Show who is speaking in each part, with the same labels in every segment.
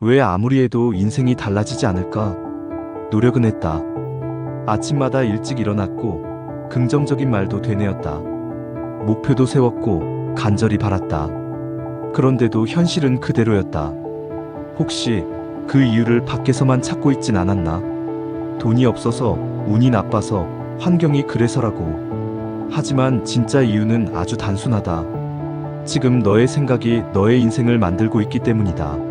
Speaker 1: 왜 아무리 해도 인생이 달라지지 않을까? 노력은 했다. 아침마다 일찍 일어났고, 긍정적인 말도 되뇌었다. 목표도 세웠고, 간절히 바랐다. 그런데도 현실은 그대로였다. 혹시 그 이유를 밖에서만 찾고 있진 않았나? 돈이 없어서, 운이 나빠서, 환경이 그래서라고. 하지만 진짜 이유는 아주 단순하다. 지금 너의 생각이 너의 인생을 만들고 있기 때문이다.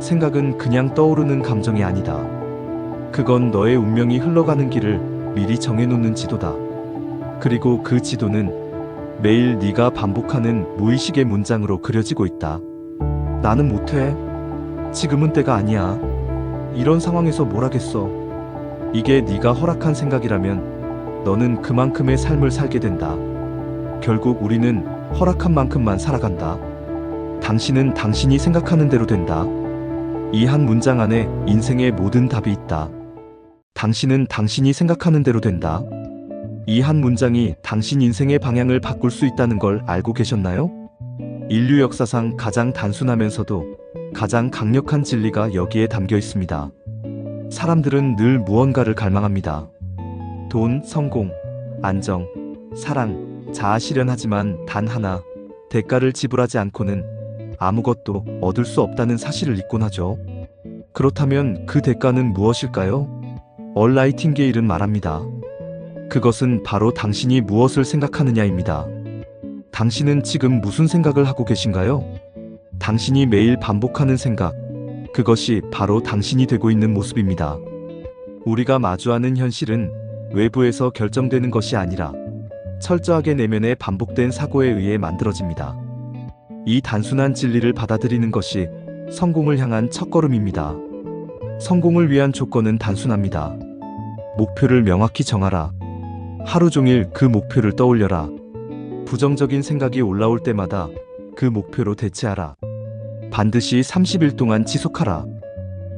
Speaker 1: 생각은 그냥 떠오르는 감정이 아니다. 그건 너의 운명이 흘러가는 길을 미리 정해놓는 지도다. 그리고 그 지도는 매일 네가 반복하는 무의식의 문장으로 그려지고 있다. 나는 못해. 지금은 때가 아니야. 이런 상황에서 뭘 하겠어. 이게 네가 허락한 생각이라면 너는 그만큼의 삶을 살게 된다. 결국 우리는 허락한 만큼만 살아간다. 당신은 당신이 생각하는 대로 된다. 이 한 문장 안에 인생의 모든 답이 있다. 당신은 당신이 생각하는 대로 된다. 이 한 문장이 당신 인생의 방향을 바꿀 수 있다는 걸 알고 계셨나요? 인류 역사상 가장 단순하면서도 가장 강력한 진리가 여기에 담겨 있습니다. 사람들은 늘 무언가를 갈망합니다. 돈, 성공, 안정, 사랑, 자아 실현하지만 단 하나, 대가를 지불하지 않고는 아무것도 얻을 수 없다는 사실을 잊곤 하죠. 그렇다면 그 대가는 무엇일까요? 얼라이팅게일은 말합니다. 그것은 바로 당신이 무엇을 생각하느냐입니다. 당신은 지금 무슨 생각을 하고 계신가요? 당신이 매일 반복하는 생각, 그것이 바로 당신이 되고 있는 모습입니다. 우리가 마주하는 현실은 외부에서 결정되는 것이 아니라 철저하게 내면의 반복된 사고에 의해 만들어집니다. 이 단순한 진리를 받아들이는 것이 성공을 향한 첫걸음입니다. 성공을 위한 조건은 단순합니다. 목표를 명확히 정하라. 하루 종일 그 목표를 떠올려라. 부정적인 생각이 올라올 때마다 그 목표로 대체하라. 반드시 30일 동안 지속하라.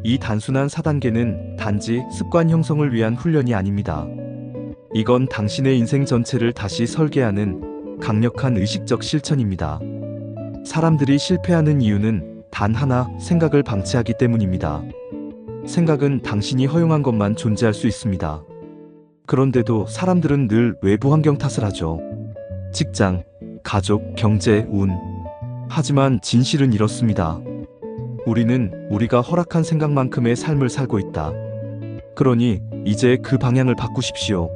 Speaker 1: 이 단순한 4단계는 단지 습관 형성을 위한 훈련이 아닙니다. 이건 당신의 인생 전체를 다시 설계하는 강력한 의식적 실천입니다. 사람들이 실패하는 이유는 단 하나 생각을 방치하기 때문입니다. 생각은 당신이 허용한 것만 존재할 수 있습니다. 그런데도 사람들은 늘 외부 환경 탓을 하죠. 직장, 가족, 경제, 운. 하지만 진실은 이렇습니다. 우리는 우리가 허락한 생각만큼의 삶을 살고 있다. 그러니 이제 그 방향을 바꾸십시오.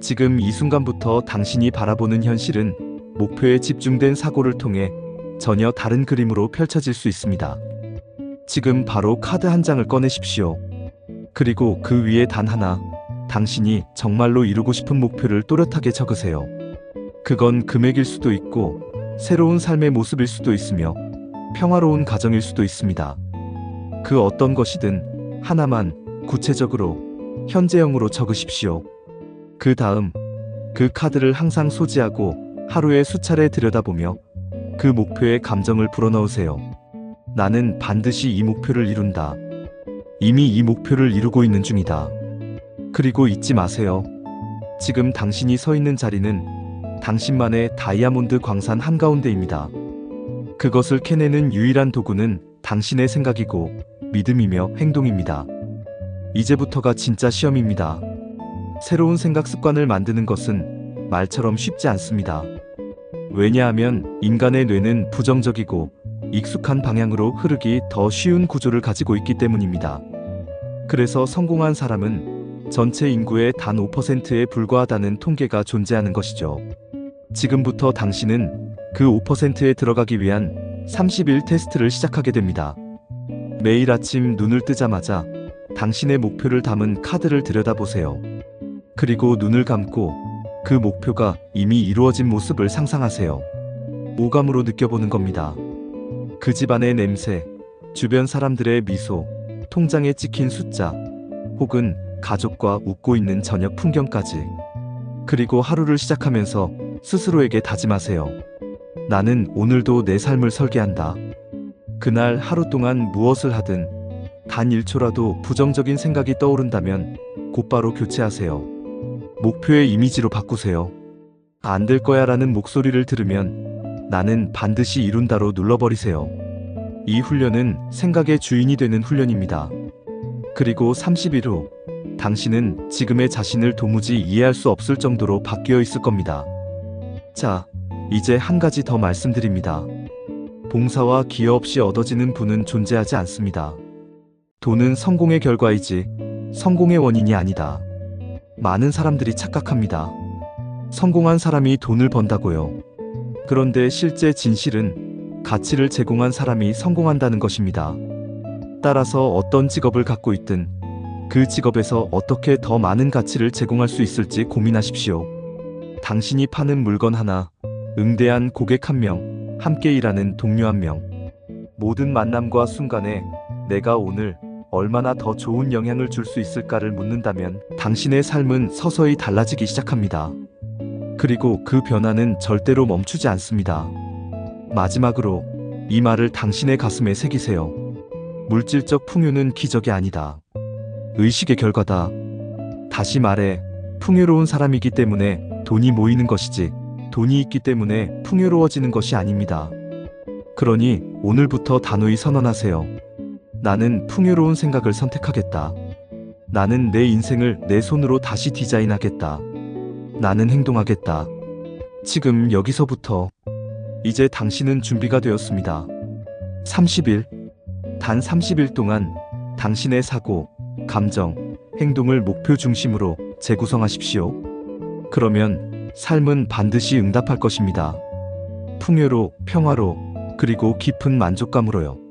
Speaker 1: 지금 이 순간부터 당신이 바라보는 현실은 목표에 집중된 사고를 통해 전혀 다른 그림으로 펼쳐질 수 있습니다. 지금 바로 카드 한 장을 꺼내십시오. 그리고 그 위에 단 하나, 당신이 정말로 이루고 싶은 목표를 또렷하게 적으세요. 그건 금액일 수도 있고, 새로운 삶의 모습일 수도 있으며, 평화로운 가정일 수도 있습니다. 그 어떤 것이든 하나만 구체적으로 현재형으로 적으십시오. 그 다음, 그 카드를 항상 소지하고 하루에 수차례 들여다보며 그 목표에 감정을 불어넣으세요. 나는 반드시 이 목표를 이룬다. 이미 이 목표를 이루고 있는 중이다. 그리고 잊지 마세요. 지금 당신이 서 있는 자리는 당신만의 다이아몬드 광산 한가운데입니다. 그것을 캐내는 유일한 도구는 당신의 생각이고 믿음이며 행동입니다. 이제부터가 진짜 시험입니다. 새로운 생각 습관을 만드는 것은 말처럼 쉽지 않습니다. 왜냐하면 인간의 뇌는 부정적이고 익숙한 방향으로 흐르기 더 쉬운 구조를 가지고 있기 때문입니다. 그래서 성공한 사람은 전체 인구의 단 5%에 불과하다는 통계가 존재하는 것이죠. 지금부터 당신은 그 5%에 들어가기 위한 30일 테스트를 시작하게 됩니다. 매일 아침 눈을 뜨자마자 당신의 목표를 담은 카드를 들여다보세요. 그리고 눈을 감고 그 목표가 이미 이루어진 모습을 상상하세요. 오감으로 느껴보는 겁니다. 그 집안의 냄새, 주변 사람들의 미소, 통장에 찍힌 숫자, 혹은 가족과 웃고 있는 저녁 풍경까지. 그리고 하루를 시작하면서 스스로에게 다짐하세요. 나는 오늘도 내 삶을 설계한다. 그날 하루 동안 무엇을 하든 단 1초라도 부정적인 생각이 떠오른다면 곧바로 교체하세요. 목표의 이미지로 바꾸세요. 안 될 거야 라는 목소리를 들으면 나는 반드시 이룬다로 눌러버리세요. 이 훈련은 생각의 주인이 되는 훈련입니다. 그리고 30일 후 당신은 지금의 자신을 도무지 이해할 수 없을 정도로 바뀌어 있을 겁니다. 자, 이제 한 가지 더 말씀드립니다. 봉사와 기여 없이 얻어지는 부는 존재하지 않습니다. 돈은 성공의 결과이지 성공의 원인이 아니다. 많은 사람들이 착각합니다. 성공한 사람이 돈을 번다고요. 그런데 실제 진실은 가치를 제공한 사람이 성공한다는 것입니다. 따라서 어떤 직업을 갖고 있든 그 직업에서 어떻게 더 많은 가치를 제공할 수 있을지 고민하십시오. 당신이 파는 물건 하나, 응대한 고객 한 명, 함께 일하는 동료 한 명. 모든 만남과 순간에 내가 오늘 얼마나 더 좋은 영향을 줄 수 있을까를 묻는다면 당신의 삶은 서서히 달라지기 시작합니다. 그리고 그 변화는 절대로 멈추지 않습니다. 마지막으로 이 말을 당신의 가슴에 새기세요. 물질적 풍요는 기적이 아니다. 의식의 결과다. 다시 말해, 풍요로운 사람이기 때문에 돈이 모이는 것이지, 돈이 있기 때문에 풍요로워지는 것이 아닙니다. 그러니 오늘부터 단호히 선언하세요. 나는 풍요로운 생각을 선택하겠다. 나는 내 인생을 내 손으로 다시 디자인하겠다. 나는 행동하겠다. 지금 여기서부터 이제 당신은 준비가 되었습니다. 30일 단 30일 동안 당신의 사고, 감정, 행동을 목표 중심으로 재구성하십시오. 그러면 삶은 반드시 응답할 것입니다. 풍요로, 평화로, 그리고 깊은 만족감으로요.